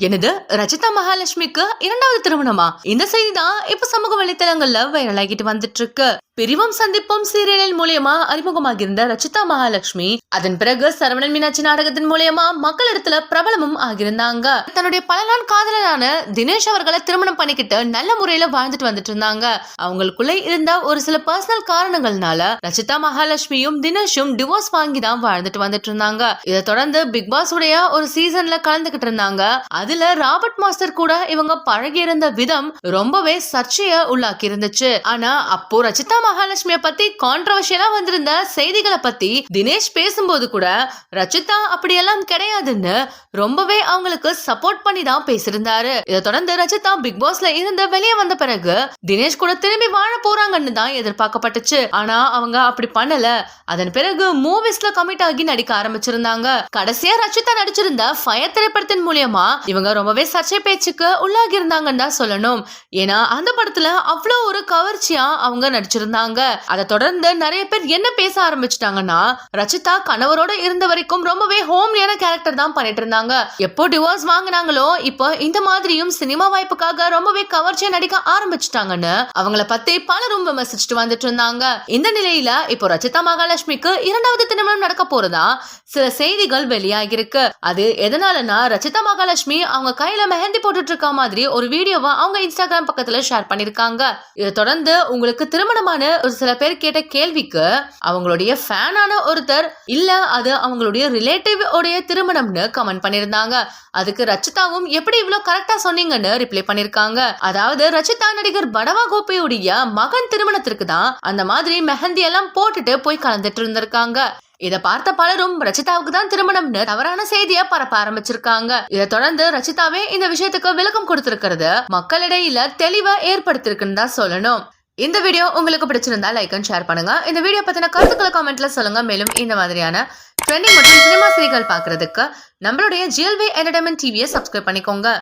எனது ரஜிதா மகாலட்சுமிக்கு இரண்டாவது திருமணமா? இந்த செய்தி தான் இப்ப சமூக வலைத்தளங்கள்ல வைரல் ஆகிட்டு வந்துட்டு இருக்கு. பிரிவும் சந்திப்பும் சீரியலின் மூலியமா அறிமுகமாகியிருந்த ரச்சிதா மகாலட்சுமி அதன் பிறகு சரவணன் மீனாட்சி நாடகத்தின் மூலியமா மக்களிடத்துல பிரபலமும் ஆகியிருந்தாங்க. தன்னுடைய பல நாள் காதலரான தினேஷ் அவர்களை திருமணம் பண்ணிக்கிட்டு நல்ல முறையில வாழ்ந்துட்டு வந்துட்டு இருந்தாங்க. அவங்களுக்குள்ள இருந்த ஒரு சில பர்சனல் காரணங்கள்னால ரச்சிதா மகாலட்சுமியும் தினேஷும் டிவோர்ஸ் வாங்கி தான் வாழ்ந்துட்டு வந்துட்டு இருந்தாங்க. இதை தொடர்ந்து பிக் பாஸ் உடைய ஒரு சீசன்ல கலந்துகிட்டு இருந்தாங்க. அதுல ராபர்ட் மாஸ்டர் கூட இவங்க பழகி இருந்த விதம் ரொம்பவே சர்ச்சைய உள்ளாக்கி இருந்துச்சு ஆனா அப்போ ரச்சிதா மகாலட்சுமியை பத்தி கான்ட்ரவர்ஷியலா வந்திருந்த செய்திகளை பத்தி தினேஷ் பேசும்போது கூட ரச்சிதா அப்படியெல்லாம் கிடையாதுன்னு ரொம்பவே அவங்களுக்கு சப்போர்ட் பண்ணி தான் பேசியிருந்தாரு. இதை தொடர்ந்து ரச்சிதா பிக் பாஸ்ல இருந்து வெளியே வந்த பிறகு தினேஷ் கூட திரும்பி வாழ போறாங்கன்னு தான் எதிர்பார்க்கப்பட்டுச்சு. ஆனா அவங்க அப்படி பண்ணல. அதன் பிறகு மூவிஸ்ல கமிட் ஆகி நடிக்க ஆரம்பிச்சிருந்தாங்க. கடைசியா ரச்சிதா நடிச்சிருந்த ஃபயர் திரைப்படத்தின் மூலியமா இவங்க ரொம்பவே சர்ச்சை பேச்சுக்கு உள்ளாகி இருந்தாங்கன்னு தான் சொல்லணும். ஏன்னா அந்த படத்துல அவ்வளோ ஒரு கவர்ச்சியா அவங்க நடிச்சிருந்தாங்க. அதை தொடர்ந்து நிறைய பேர் என்ன பேச ஆரம்பிச்சிட்டாங்கன்னா ரச்சிதா கணவரோட இருந்த வரைக்கும் ரொம்பவே ஹோம்லியான கேரக்டர் தான் பண்ணிட்டு இருந்தாங்க. எப்போ டிவோர்ஸ் வாங்கினாங்களோ இப்போ இந்த மாதிரியும் சினிமா வாய்ப்புக்காக ரொம்பவே கவர்ச்சியா நடிக்க ஆரம்பிச்சிட்டாங்கன்னு அவங்கள பத்தி பலரும் விமர்சிச்சுட்டு வந்துட்டு இருந்தாங்க. இந்த நிலையில இப்போ ரச்சிதா மகாலட்சுமிக்கு இரண்டாவது திருமணம் நடக்க போறதா சில செய்திகள் வெளியாகிருக்கு அது எதனாலனா ரச்சிதா மகாலட்சுமி அவங்க கையில மெஹந்தி போட்டுட்டு இருக்க மாதிரி ஒரு வீடியோவை அவங்க இன்ஸ்டாகிராம் பக்கத்துல ஷேர் பண்ணிருக்காங்க இதை தொடர்ந்து உங்களுக்கு திருமணமான ஒரு சில பேர் கேட்ட கேள்விக்கு அவங்களுடைய ஃபேனான ஒருத்தர் இல்ல அது அவங்களுடைய ரிலேட்டிவ் உடைய திருமணம்னு கமெண்ட் பண்ணிருந்தாங்க. அதுக்கு ரச்சிதாவும் எப்படி இவ்வளவு கரெக்டா சொன்னீங்கன்னு ரிப்ளை பண்ணிருக்காங்க. அதாவது ரச்சிதா நடிகர் படவா கோபியுடைய மகன் திருமணத்திற்கு தான் அந்த மாதிரி மெஹந்தி எல்லாம் போட்டுட்டு போய் கலந்துட்டு இருந்திருக்காங்க. இதை பார்த்த பலரும் ரச்சிதாவுக்கு தான் திருமணம்னு தவறான செய்தியை பரப்ப ஆரம்பிச்சிருக்காங்க. இதை தொடர்ந்து ரச்சிதாவே இந்த விஷயத்துக்கு விளக்கம் கொடுத்திருக்கிறது. மக்களிடையில தெளிவா ஏற்படுத்திருக்குன்னு தான் சொல்லணும். இந்த வீடியோ உங்களுக்கு பிடிச்சிருந்தா லைக் அண்ட் ஷேர் பண்ணுங்க. இந்த வீடியோ பத்தின கருத்துக்களை கமெண்ட்ல சொல்லுங்க. மேலும் இந்த மாதிரியான ட்ரெண்டிங் மற்றும் சினிமா செய்திகள் பாக்குறதுக்கு நம்மளுடைய ஜிஎல்வி என்டர்டைன்மெண்ட் டிவியை சப்ஸ்கிரைப் பண்ணிக்கோங்க.